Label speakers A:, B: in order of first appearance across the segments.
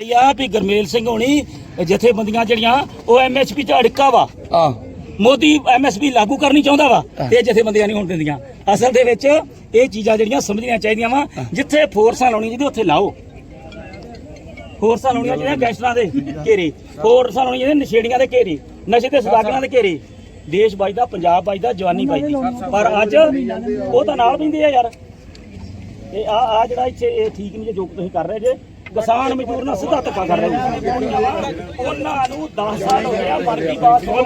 A: ਇਹ ਆ ਵੀ ਗਰਮੇਲ ਸਿੰਘ ਹੋਣੀ ਜਥੇਬੰਦੀਆਂ ਜਿਹੜੀਆਂ ਉਹ ਐਮਐਸਪੀ ਤੇ ਅੜਕਾ ਵਾ।
B: ਆ
A: ਮੋਦੀ ਐਮਐਸਪੀ ਲਾਗੂ ਕਰਨੀ ਚਾਹੁੰਦਾ ਵਾ ਤੇ ਜਥੇਬੰਦੀਆਂ ਨਹੀਂ ਹੋਣ ਦਿੰਦੀਆਂ। ਅਸਲ ਦੇ ਵਿੱਚ ਇਹ ਚੀਜ਼ਾਂ ਜਿਹੜੀਆਂ ਸਮਝਣੀਆਂ ਚਾਹੀਦੀਆਂ ਵਾ ਜਿੱਥੇ ਫੋਰਸਾਂ ਲਾਉਣੀਆਂ ਜਿਹਦੇ ਉੱਥੇ ਲਾਓ। ਫੋਰਸਾਂ ਲਾਉਣੀਆਂ ਜਿਹੜੀਆਂ ਗੈਂਗਸਟਰਾਂ ਦੇ ਘੇਰੇ। ਫੋਰਸਾਂ ਲਾਉਣੀਆਂ ਜਿਹੜੀਆਂ ਨਸ਼ੇੜੀਆਂ ਦੇ ਘੇਰੇ ਨਸ਼ੇ ਤੇ ਸਦਾਗਰਾਂ ਦੇ ਘੇਰੇ। ਦੇਸ਼ ਵੱਜਦਾ ਪੰਜਾਬ ਵੱਜਦਾ ਜਵਾਨੀ ਵੱਜਦੀ। ਪਰ ਅੱਜ ਉਹ ਤਾਂ ਨਾਲ ਪੈਂਦੇ ਆ ਯਾਰ। ਇਹ ਆ ਆ ਜਿਹੜਾ ਇੱਥੇ ਇਹ ਠੀਕ ਨਹੀਂ ਜੇ ਜੋ ਤੁਸੀਂ ਕਰ ਰਹੇ ਜੇ ਕਿਸਾਨ ਮਜ਼ਦੂਰ ਨਾਲ ਸਿੱਧਾ ਧੱਕਾ ਕਰ ਰਹੇ ਜੀ ਉਹਨਾਂ ਨੂੰ 10 ਸਾਲ ਹੋ ਗਿਆ ਵਰਦੀ ਬਾਤ ਹੋ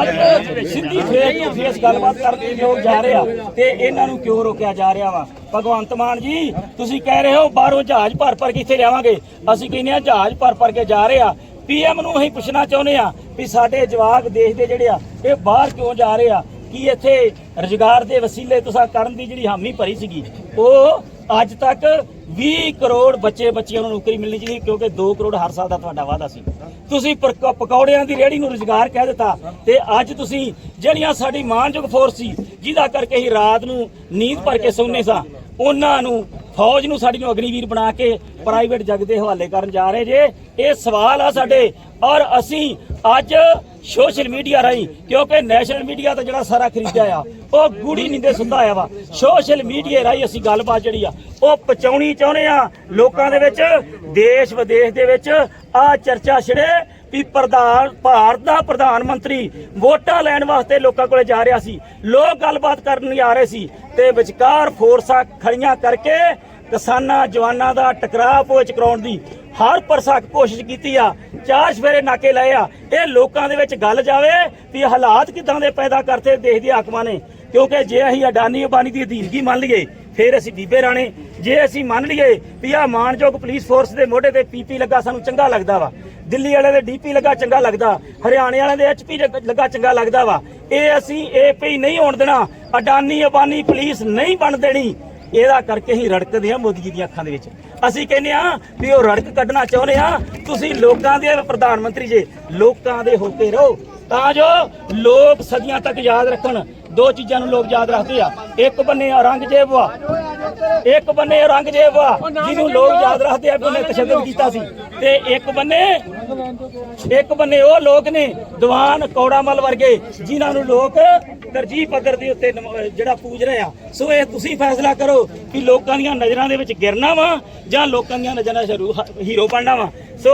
A: ਅੱਜ ਸਿੱਧੀ ਫੇਸ ਟੂ ਫੇਸ ਗੱਲਬਾਤ ਕਰਦੇ ਲੋਕ ਜਾ ਰਹੇ ਆ ਤੇ ਇਹਨਾਂ ਨੂੰ ਕਿਉਂ ਰੋਕਿਆ ਜਾ ਰਿਹਾ ਵਾ? ਭਗਵੰਤ ਮਾਨ ਜੀ, ਤੁਸੀਂ ਕਹਿ ਰਹੇ ਹੋ ਬਾਹਰੋਂ ਜਹਾਜ਼ ਭਰ ਭਰ ਕੇ ਲਿਆਵਾਂਗੇ। ਅਸੀਂ ਕਹਿੰਦੇ ਆ ਜਹਾਜ਼ ਭਰ ਭਰ ਕੇ ਜਾ ਰਹੇ ਆ। ਪੀਐਮ ਨੂੰ ਅਸੀਂ ਪੁੱਛਣਾ ਚਾਹੁੰਦੇ ਆ ਵੀ ਸਾਡੇ ਜਵਾਕ ਦੇਸ਼ ਦੇ ਜਿਹੜੇ ਆ, ਇਹ ਬਾਹਰ ਕਿਉਂ ਜਾ ਰਹੇ ਆ? ਕੀ ਇੱਥੇ ਰੁਜ਼ਗਾਰ ਦੇ ਵਸੀਲੇ ਤੁਸੀਂ ਕਰਨ ਦੀ ਜਿਹੜੀ ਹਾਮੀ ਭਰੀ ਸੀਗੀ, ਉਹ ਅੱਜ ਤੱਕ 20 ਕਰੋੜ ਬੱਚੇ ਬੱਚੀਆਂ ਨੂੰ ਨੌਕਰੀ ਮਿਲਣੀ ਚਾਹੀਦੀ ਕਿਉਂਕਿ 2 ਕਰੋੜ ਹਰ ਸਾਲ ਦਾ ਤੁਹਾਡਾ ਵਾਅਦਾ ਸੀ। ਤੁਸੀਂ ਪਰਕ- ਪਕੌੜਿਆਂ ਦੀ ਰੇਹੜੀ ਨੂੰ ਰੁਜ਼ਗਾਰ ਕਹਿ ਦਿੱਤਾ ਤੇ ਅੱਜ ਤੁਸੀਂ ਜਿਹੜੀਆਂ ਸਾਡੀ ਮਾਨਯੋਗ ਫੋਰਸ ਸੀ, ਜਿਹਦਾ ਕਰਕੇ ਹੀ ਰਾਤ ਨੂੰ ਨੀਂਦ ਭਰ ਕੇ ਸੌਂਦੇ ਸਾਂ, ਉਹਨਾਂ ਨੂੰ ਫੌਜ ਨੂੰ ਸਾਡੀ ਨੂੰ ਅਗਨੀਵੀਰ ਬਣਾ ਕੇ ਪ੍ਰਾਈਵੇਟ ਜਗ ਦੇ ਹਵਾਲੇ ਕਰਨ ਜਾ ਰਹੇ ਜੇ। ਇਹ ਸਵਾਲ ਆ ਸਾਡੇ। ਔਰ ਅਸੀਂ ਅੱਜ ਸੋਸ਼ਲ ਮੀਡੀਆ ਰਾਹੀਂ, ਕਿਉਂਕਿ ਨੈਸ਼ਨਲ ਮੀਡੀਆ ਤਾਂ ਜਿਹੜਾ ਸਾਰਾ ਖਰੀਦਿਆ ਆ, ਉਹ ਗੂੜੀ ਨੀਂਦੇ ਸੁੱਤਾ ਆਇਆ ਵਾ। ਸੋਸ਼ਲ ਮੀਡੀਆ ਰਾਹੀਂ ਅਸੀਂ ਗੱਲਬਾਤ ਜਿਹੜੀ ਆ, ਉਹ ਪਹੁੰਚਾਉਣੀ ਚਾਹੁੰਦੇ ਆ ਲੋਕਾਂ ਦੇ ਵਿੱਚ, ਦੇਸ਼ ਵਿਦੇਸ਼ ਦੇ ਵਿੱਚ। ਆ ਚਰਚਾ ਛਿੜੇ ਵੀ ਪ੍ਰਧਾਨ, ਭਾਰਤ ਦਾ ਪ੍ਰਧਾਨ ਮੰਤਰੀ ਵੋਟਾਂ ਲੈਣ ਵਾਸਤੇ ਲੋਕਾਂ ਕੋਲੇ ਜਾ ਰਿਹਾ ਸੀ। ਲੋਕ ਗੱਲਬਾਤ ਕਰਨ ਆ ਰਹੇ ਸੀ ਤੇ ਵਿਚਕਾਰ ਫੋਰਸਾਂ ਖੜੀਆਂ ਕਰਕੇ ਕਿਸਾਨਾਂ, ਜਵਾਨਾਂ ਦਾ ਟਕਰਾਅ ਪੋਚ ਕਰਾਉਣ ਦੀ ਹਰ ਪਰਸਕ ਕੋਸ਼ਿਸ਼ ਕੀਤੀ ਆ। ਚਾਰ ਸਵੇਰੇ ਨਾਕੇ ਲਏ ਆ। ਇਹ ਲੋਕਾਂ ਦੇ ਵਿੱਚ ਗੱਲ ਜਾਵੇ ਵੀ ਹਾਲਾਤ ਕਿਦਾਂ ਦੇ ਪੈਦਾ ਕਰਤੇ ਦੇਸ਼ ਦੇ ਹਾਕਮਾਂ ਨੇ। ਕਿਉਂਕਿ ਜੇ ਅਸੀਂ ਅਡਾਨੀ ਅਬਾਨੀ ਦੀ ਅਧੀਨਗੀ ਮੰਨ ਲਈਏ, ਫਿਰ ਅਸੀਂ ਬੀਬੇ ਰਾਣੇ। ਜੇ ਅਸੀਂ ਮੰਨ ਲਈਏ ਵੀ ਆ ਮਾਨਯੋਗ ਪੁਲਿਸ ਫੋਰਸ ਦੇ ਮੋਢੇ ਤੇ ਪੀਪੀ ਲੱਗਾ ਸਾਨੂੰ ਚੰਗਾ ਲੱਗਦਾ ਵਾ, ਦਿੱਲੀ ਵਾਲੇ ਦੇ ਡੀਪੀ ਲੱਗਾ ਚੰਗਾ ਲੱਗਦਾ, ਹਰਿਆਣੇ ਵਾਲਿਆਂ ਦੇ ਐਚਪੀ ਲੱਗਾ ਚੰਗਾ ਲੱਗਦਾ ਵਾ, ਇਹ ਅਸੀਂ ਏਪੀ ਨਹੀਂ ਹੋਣ ਦੇਣਾ, ਅਡਾਨੀ ਅਬਾਨੀ ਪੁਲਿਸ ਨਹੀਂ ਬਣ ਦੇਣੀ। ਇਹਦਾ ਕਰਕੇ ਹੀ ਰੜਕਦੇ ਆ ਮੋਦੀ ਜੀ ਦੀਆਂ ਅੱਖਾਂ ਦੇ ਵਿੱਚ। ਅਸੀਂ ਕਹਿੰਦੇ ਆ ਵੀ ਉਹ ਰੜਕ ਕੱਢਣਾ ਚਾਹੁੰਦੇ ਆ ਤੁਸੀਂ ਲੋਕਾਂ ਦੇ ਪ੍ਰਧਾਨ ਮੰਤਰੀ ਜੇ, ਲੋਕਾਂ ਦੇ ਹੋ ਕੇ ਰਹੋ। ਤਾਂ ਜੋ ਲੋਕ ਸਦੀਆਂ ਤੱਕ ਯਾਦ ਰੱਖਣ। ਦੋ ਚੀਜ਼ਾਂ ਨੂੰ ਲੋਕ ਯਾਦ ਰੱਖਦੇ ਆ। ਇੱਕ ਬੰਨੇ ਔਰੰਗਜ਼ੇਬ ਵਾ ਇੱਕ ਬੰਨੇ ਔਰੰਗਜ਼ੇਬ ਵਾ ਜਿਹਨੂੰ ਲੋਕ ਯਾਦ ਰੱਖਦੇ ਆ ਕਿ ਉਹਨੇ ਤਸ਼ੱਦਦ ਕੀਤਾ ਸੀ। ਤੇ ਇੱਕ ਬੰਨੇ ਇੱਕ ਬੰਨੇ ਉਹ ਲੋਕ ਨੇ ਦੀਵਾਨ ਕੌੜਾਮਲ ਵਰਗੇ, ਜਿਨ੍ਹਾਂ ਨੂੰ ਲੋਕ ਤਰਜੀਹ ਪੱਧਰ ਦੇ ਉੱਤੇ ਜਿਹੜਾ ਪੂਜ ਰਹੇ ਆ। ਸੋ ਇਹ ਤੁਸੀਂ ਫੈਸਲਾ ਕਰੋ ਕਿ ਲੋਕਾਂ ਦੀਆਂ ਨਜ਼ਰਾਂ ਦੇ ਵਿੱਚ ਗਿਰਨਾ ਵਾ ਜਾਂ ਲੋਕਾਂ ਦੀਆਂ ਨਜ਼ਰਾਂ 'ਚ ਹੀਰੋ ਬਣਨਾ ਵਾ। ਸੋ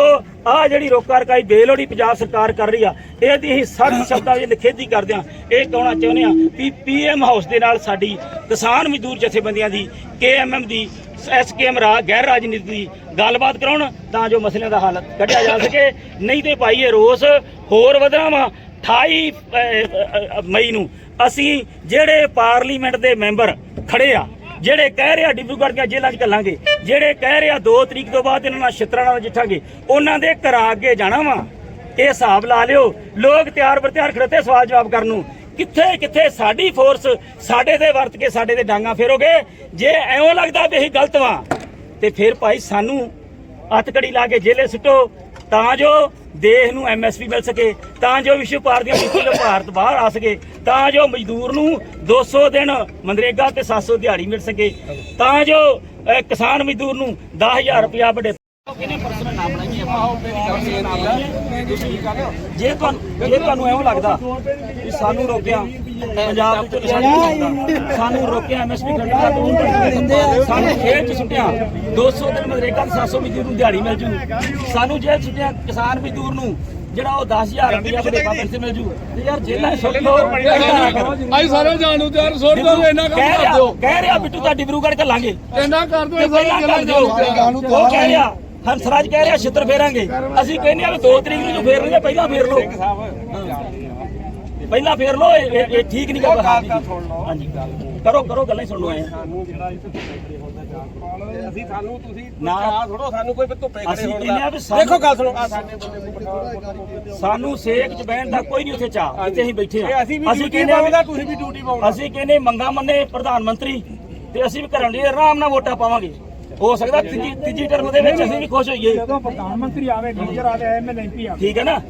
A: ਆ ਜਿਹੜੀ ਰੋਕਾ ਰਕਾਈ ਬੇਲੋੜੀ ਪੰਜਾਬ ਸਰਕਾਰ ਕਰ ਰਹੀ ਆ ਇਹਦੀ ਅਸੀਂ ਸਖਤ ਸ਼ਬਦਾਂ ਵਿੱਚ ਨਿਖੇਧੀ ਕਰਦੇ ਆ। ਇਹ ਕਹਿਣਾ ਚਾਹੁੰਦੇ ਆ ਵੀ ਪੀਐਮ ਹਾਊਸ ਦੇ ਨਾਲ ਸਾਡੀ ਕਿਸਾਨ ਮਜ਼ਦੂਰ ਜਥੇਬੰਦੀਆਂ ਦੀ, ਕੇਐਮਐਮ ਦੀ ਐਸਕੇਐਮ ਰਾ, ਗੈਰ ਰਾਜਨੀਤੀ ਦੀ ਗੱਲਬਾਤ ਕਰਾਉਣ ਤਾਂ ਜੋ ਮਸਲਿਆਂ ਦਾ ਹੱਲ ਕੱਢਿਆ ਜਾ ਸਕੇ। ਨਹੀਂ ਤੇ ਭਾਈ ਇਹ ਰੋਸ ਹੋਰ ਵਧਣਾ ਵਾ 28 ਮਈ ਨੂੰ ਅਸੀਂ ਜਿਹੜੇ ਪਾਰਲੀਮੈਂਟ ਦੇ ਮੈਂਬਰ ਖੜੇ ਆ, ਜਿਹੜੇ ਕਹਿ ਰਿਹਾ ਡਿਬਰੂਗੜ੍ਹ ਦੀਆਂ ਜੇਲ੍ਹਾਂ 'ਚ ਕੱਲਾਂਗੇ ਜਿਹੜੇ ਕਹਿ ਰਿਹਾ 2 ਤਰੀਕ ਤੋਂ ਬਾਅਦ ਇਹਨਾਂ ਨਾਲ ਛਿੱਤਰਾਂ ਨਾਲ ਜਿੱਠਾਂਗੇ, ਉਹਨਾਂ ਦੇ ਘਰਾਂ ਅੱਗੇ ਜਾਣਾ ਵਾ। ਇਹ ਹਿਸਾਬ ਲਾ ਲਿਓ। ਲੋਕ ਤਿਆਰ ਬਰ ਤਿਆਰ ਖੜਤੇ ਸਵਾਲ ਜਵਾਬ ਕਰਨ ਨੂੰ। ਕਿੱਥੇ ਕਿੱਥੇ ਸਾਡੀ ਫੋਰਸ ਸਾਡੇ ਤੇ ਵਰਤ ਕੇ ਸਾਡੇ ਤੇ ਡਾਂਗਾ ਫੇਰੋਗੇ? ਜੇ ਐਉਂ ਲੱਗਦਾ ਵੀ ਅਸੀਂ ਗਲਤ ਵਾਂ, ਤੇ ਫਿਰ ਭਾਈ ਸਾਨੂੰ ਅਤਕੜੀ ਲਾ ਕੇ ਜੇਲੇ ਸੁੱਟੋ, ਤਾਂ ਜੋ ਦੇਸ਼ ਨੂੰ ਐਮਐਸਪੀ ਮਿਲ ਸਕੇ, ਤਾਂ ਜੋ ਵਿਸ਼ਵ ਭਾਰਤ ਦੀਆਂ ਨੀਤੀਆਂ ਤੋਂ ਭਾਰਤ ਬਾਹਰ ਆ ਸਕੇ, ਤਾਂ ਜੋ ਮਜ਼ਦੂਰ ਨੂੰ 200 ਦਿਨ ਮਨਰੇਗਾ ਤੇ 700 ਦਿਹਾੜੀ ਮਿਲ ਸਕੇ, ਤਾਂ ਜੋ ਕਿਸਾਨ ਮਜ਼ਦੂਰ ਨੂੰ 10000 ਰੁਪਇਆ ਵੱਡੇ ਕਿਹਨੇ ਪਰਸਨਲ ਨਾਮ ਬਣਾਈਏ ਜੇ ਤੁਹਾਨੂੰ ਜੇ ਤੁਹਾਨੂੰ ਐਵੇਂ ਲੱਗਦਾ ਕਿ ਸਾਨੂੰ ਰੋਕਿਆ ਪੰਜਾਬ ਵਿੱਚ ਕਿਸਾਨ ਸਾਨੂੰ ਰੋਕਿਆ ਐਮਐਸਪੀ ਖੜਨਾ ਦਾ ਕਾਨੂੰਨ ਸਾਨੂੰ ਜੇਲ੍ਹ ਚ ਸੁੱਟਿਆ 200 ਦਿਨ ਮਨਰੇਗਾ ਤੇ 700 ਮਜ਼ਦੂਰ ਨੂੰ ਦਿਹਾੜੀ ਮਿਲ ਜੂ ਸਾਨੂੰ ਜੇਲ੍ਹ 'ਚ ਸੁੱਟਿਆ ਕਿਸਾਨ ਮਜ਼ਦੂਰ ਨੂੰ ਜਿਹੜਾ ਉਹ 10000 ਰੁਪਇਆ ਬੜੇਪਾ ਪੈਸੇ ਮਿਲ ਜੂ। ਤੇ ਯਾਰ ਜੇਲ੍ਹਾਂ 'ਚ ਸੁੱਟ ਲਓ ਏਦਾਂ ਨਾ ਕਰੋ।
C: ਅਸੀਂ ਸਾਰੇ ਜਾਣ ਨੂੰ ਤਿਆਰ ਸੁੱਟ ਦੋ ਇਹਨਾਂ ਕੰਮ
A: ਕਹਿ
C: ਕਰ
A: ਰਿਹਾ
C: ਦਿਓ।
A: ਕਹਿ ਰਿਹਾ ਬਿੱਟੂ ਤਾਂ ਡਿਬਰੂਗੜ੍ਹ ਕੱਲਾਂਗੇ
C: ਇਹਨਾਂ ਕਰ ਦਿਓ ਸਾਰੇ
A: ਦਿਓ।
C: ਜਾਣ ਨੂੰ
A: ਉਹ ਕਹਿ ਰਿਹਾ ਹੰਸਰਾਜ ਕਹਿ ਰਿਹਾ ਛਿੱਤਰ ਫੇਰਾਂਗੇ। ਅਸੀਂ ਕਹਿੰਦੇ ਆ ਵੀ 2 ਤਰੀਕ ਨੂੰ ਜੋ ਫੇਰਨਗੇ ਪਹਿਲਾਂ ਫੇਰ ਲਓ। ਪਹਿਲਾਂ ਫੇਰ ਲਓ ਇਹ ਠੀਕ ਨਹੀਂ ਗੱਲ ਹਾਂਜੀ। ਕਰੋ ਕਰੋ ਗੱਲਾਂ ਹੀ ਸੁਣ ਲਓ।
D: ਸਾਨੂੰ ਜਿਹੜਾ ਇੱਥੇ ਹੁੰਦਾ ਅਸੀਂ ਸਾਨੂੰ ਤੁਸੀਂ
A: ਨਾ।
D: ਨਾ ਥੋੜੋ ਸਾਨੂੰ ਕੋਈ ਧੁੱਪੇ ਖੜੇ ਹੋਣ ਦਾ ਦੇਖੋ ਗੱਲ ਸੁਣੋ
A: ਸੇਕ ਚ ਬਹਿਣ ਦਾ ਕੋਈ ਨਹੀਂ ਉੱਥੇ ਚਾਹ ਇੱਥੇ ਅਸੀਂ ਬੈਠੇ ਆ
D: ਅਸੀਂ
A: ਕਹਿੰਦੇ
D: ਤੁਸੀਂ ਵੀ ਡਿਊਟੀ ਪਾਉਂਦਾ।
A: ਅਸੀਂ ਕਹਿੰਦੇ ਮੰਗਾ ਮੰਨੇ ਪ੍ਰਧਾਨ ਮੰਤਰੀ ਤੇ ਅਸੀਂ ਵੀ ਘਰਾਂ ਲਈ ਆਰਾਮ ਨਾਲ ਵੋਟਾਂ ਪਾਵਾਂਗੇ। ਹੋ ਸਕਦਾ ਤੀਜੀ ਤੀਜੀ ਟਰਮ ਦੇ ਵਿੱਚ ਅਸੀਂ ਵੀ ਖੁਸ਼ ਹੋਈਏ।
E: ਜਦੋਂ ਪ੍ਰਧਾਨ ਮੰਤਰੀ ਆਵੇ ਲੀਡਰ ਆਵੇ ਐਮਐਲ ਐਮਪੀ ਆਵੇ।
A: ਠੀਕ ਹੈ ਨਾ?